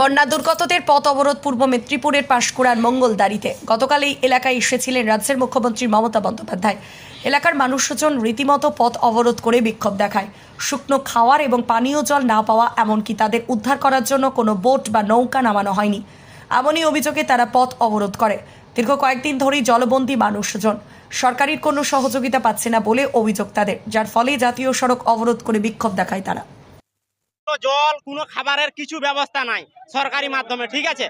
বন্যা দুর্গতদের পথ অবরোধ পূর্ব মেদিনীপুরের পাশকুড়ার মঙ্গলদারিতে গতকাল এই এলাকায় এসেছিলেন রাজ্যের মুখ্যমন্ত্রী মমতা বন্দ্যোপাধ্যায়। এলাকার মানুষজন রীতিমতো পথ অবরোধ করে বিক্ষোভ দেখায়। শুকনো খাওয়ার এবং পানীয় জল না পাওয়া এমনকি তাদের উদ্ধার করার জন্য কোনো বোট বা নৌকা নামানো হয়নি। এমনই অভিযোগে তারা পথ অবরোধ করে। দীর্ঘ কয়েকদিন ধরেই জলবন্দী মানুষজন। সরকারের কোনো সহযোগিতা পাচ্ছে না বলে অভিযোগ তাদের, যার ফলে জাতীয় সড়ক অবরোধ করে বিক্ষোভ দেখায় তারা। জল, কোনো খাবারের কিছু ব্যবস্থা নাই সরকারি মাধ্যমে, ঠিক আছে?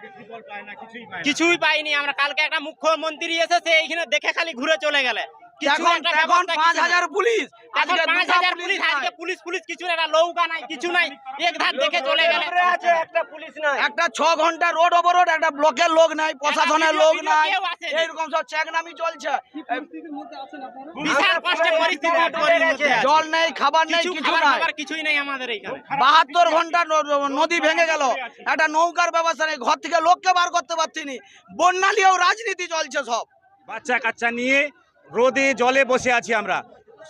কিছুই পাইনি, আমরা কালকে একটা মুখ্যমন্ত্রী এসেছে, এইখানে দেখে খালি ঘুরে চলে গেলে। এখন একটা পাঁচ হাজার পুলিশ। আজকে পাঁচ হাজার পুলিশ পুলিশ আজকে পুলিশ পুলিশ কিছু একটা নৌকা নাই কিছু নাই। এক ধার দেখে চলে গেলে। একটা পুলিশ নাই। একটা ছ ঘণ্টা রোড অবরোড একটা ব্লকের লোক নাই প্রশাসনের লোক নাই। এইরকম সব চলছে। বিশাল কষ্টে পরিস্থিতি জল নেই খাবার নেই কিছু নাই। কিছুই নেই আমাদের এইখানে বাহাত্তর ঘণ্টা নদী ভেঙে গেল। একটা নৌকার ব্যবস্থা নেই। ঘর থেকে লোককে বার করতে পারছি নি। বন্যা রাজনীতি চলছে সব। বাচ্চা কাচ্চা নিয়ে রোদে জলে বসে আছি আমরা।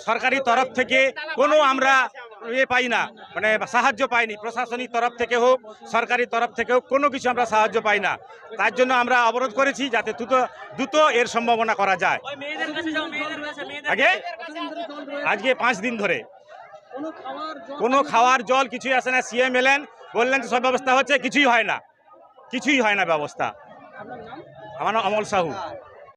সরকারি তরফ থেকে কোনো আমরা ইয়ে পাই না মানে সাহায্য পাইনি। প্রশাসনিক তরফ থেকে হোক সরকারি তরফ থেকে হোক কোনো কিছু আমরা সাহায্য পাই না। তার জন্য আমরা অবরোধ করেছি যাতে দ্রুত দ্রুত এর সম্ভাবনা করা যায়। আগে? আজকে পাঁচ দিন ধরে। কোনো খাওয়ার জল কিছুই আসে না। সিএম এলেন বললেন যে সব ব্যবস্থা হচ্ছে কিছুই হয় না। কিছুই হয় না ব্যবস্থা। আমার নাম অমল সাহু।